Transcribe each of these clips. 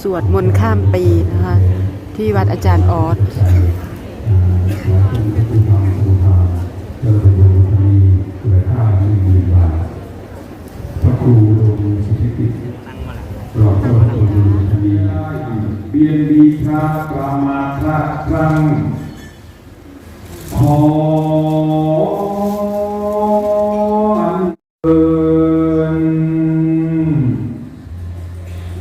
สวดมนต์ข้ามปีนะคะที่วัดอาจารย์ออสพระครูโดมสิทธิรองเจ้าพระคุณคดีเบียนบีชากรามาคราครั้งขอ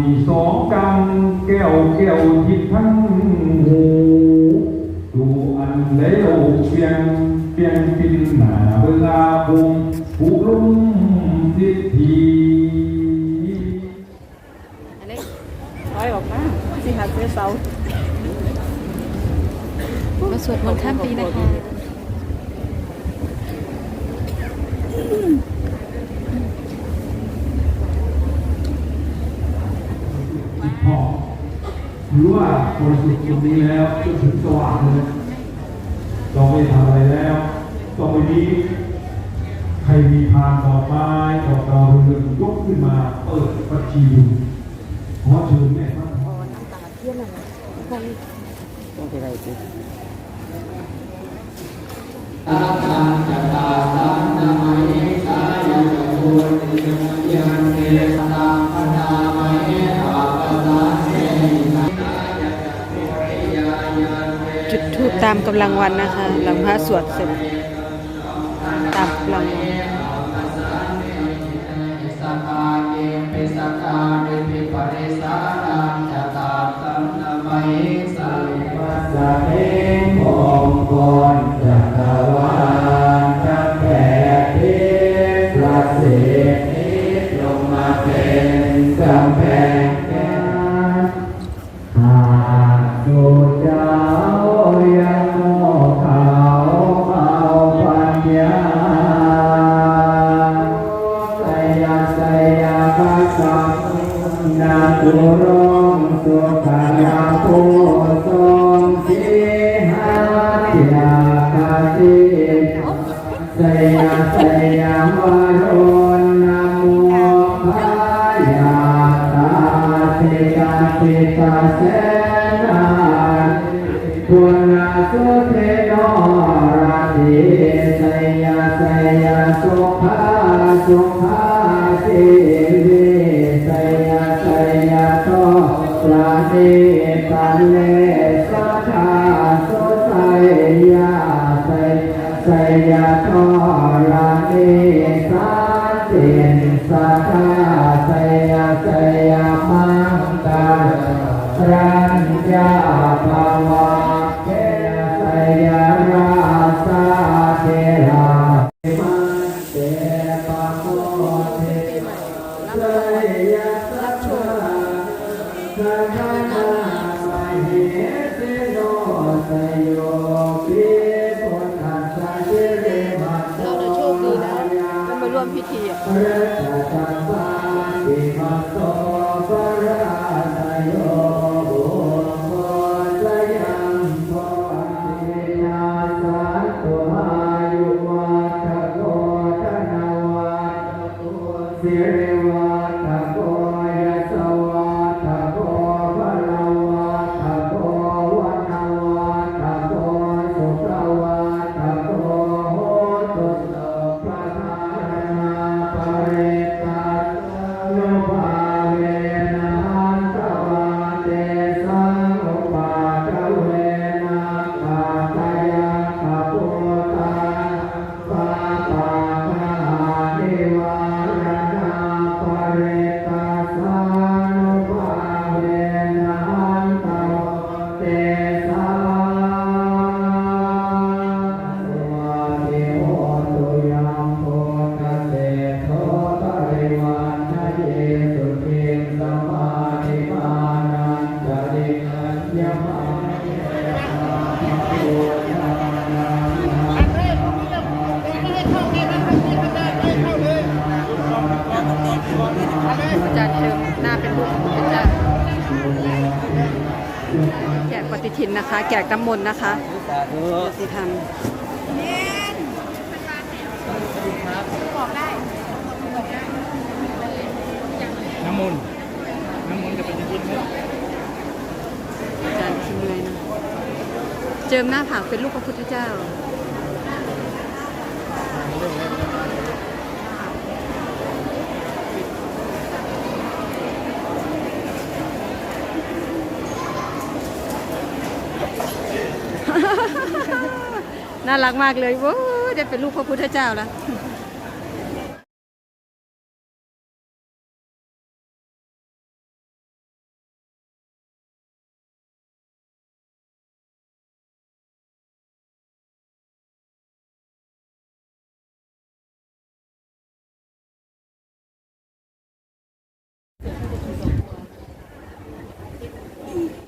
ผู้ดีสองกังแก้วแก้วทิพทั้งหูดูอันเลวเพียงเพียงปินหนาเวลาบุงผู้ลุ่มสิทธีอันนี้ร้อยออกมาสิหาซื้อเสามาสวดมนต์ข้ามปีนะคะ พ่อรู้ว่าคนสุดตรงนี้แล้วจนถึงสว่างเลยต้องไม่ทำอะไรแล้วต้องไปนี้ใครมีพานดอกไม้ดอกดาวเรืองยกขึ้นมาเปิดบัญชีดูขอเชิญแม่ท่านจุ กำลังวันนะคะ หลังพระสวดเสร็จตามกำลังวันาพัสสะนาคุรงสุขังาภูทรงสีหายาคาติสยาสยาวาโรนโมพายาตาเทกาเทกาเสนาปุณณสุเทโนราติสยาสยาสุภาสุภาสิ ปราณิตันเลสัทธาสุไสยาไสไสยาโตราณิสันตินสัทธาไสยาไสยามังการัญญาภาวะเทไสยาราสาเทรามันเตปะโคเทไสยาสัทธาสัทธานาไมเหสิโนไสโยปิปุณัสสะเจเรมัสสะเราจะโช ร่วมพิธีอะพระจันทราวิมาโตพระนายโย แจกปฏิทินนะคะ แจกน้ำมนต์นะคะสาธุปฏิธรรมน้ำมนต์น้ำมนต์กับเป็นยินไหมอาจารย์ชิมเลยนะ เจิมหน้าผากเป็นรูปพระพุทธเจ้า น่ารักมากเลยโว้ยได้เป็นลูกพระพุทธเจ้าแล้ว